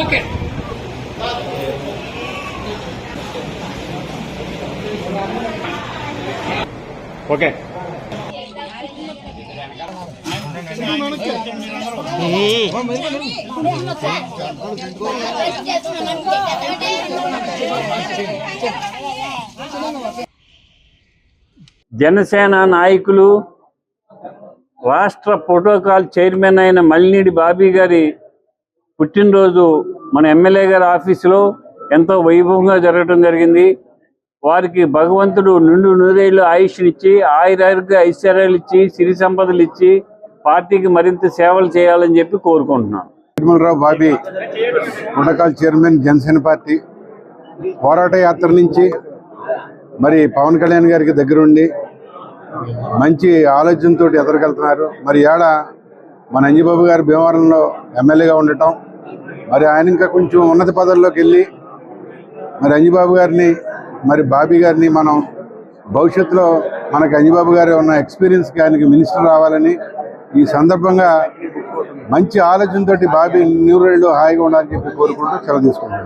Okay okay Janasena నాయకులు రాష్ట్ర protocol chairman అయిన మల్లినీడి బాబీ గారి పుట్టినరోజు మన ఎమ్మెల్యే గారి ఆఫీసులో ఎంతో వైభవంగా జరగడం జరిగింది. వారికి భగవంతుడు నిండు నూరేళ్ళు ఆయుష్నిచ్చి ఆయురారోగ్య ఐశ్వర్యాలు ఇచ్చి సిరి సంపదలు ఇచ్చి పార్టీకి మరింత సేవలు చేయాలని చెప్పి కోరుకుంటున్నాను Tirumalarao Bobby protocol chairman Janasena party పోరాట యాత్ర నుంచి మరి పవన్ కళ్యాణ్ గారికి దగ్గరుండి మంచి ఆలోచనతో ఎదురుకెళ్తున్నారు మరి ఏడ మన అంజబాబు గారు భీమవరంలో ఎమ్మెల్యేగా ఉండటం మరి ఆయన ఇంకా కొంచెం ఉన్నత పదవుల్లోకి వెళ్ళి మరి అంజబాబు గారిని మరి బాబీ గారిని మనం భవిష్యత్తులో మనకి అంజబాబు గారు ఉన్న ఎక్స్పీరియన్స్కి ఆయనకి మినిస్టర్ రావాలని ఈ సందర్భంగా మంచి ఆలోచనతోటి బాబీ న్యూరేళ్ళు హాయిగా ఉండాలని చెప్పి కోరుకుంటూ సెలవు తీసుకుంటాను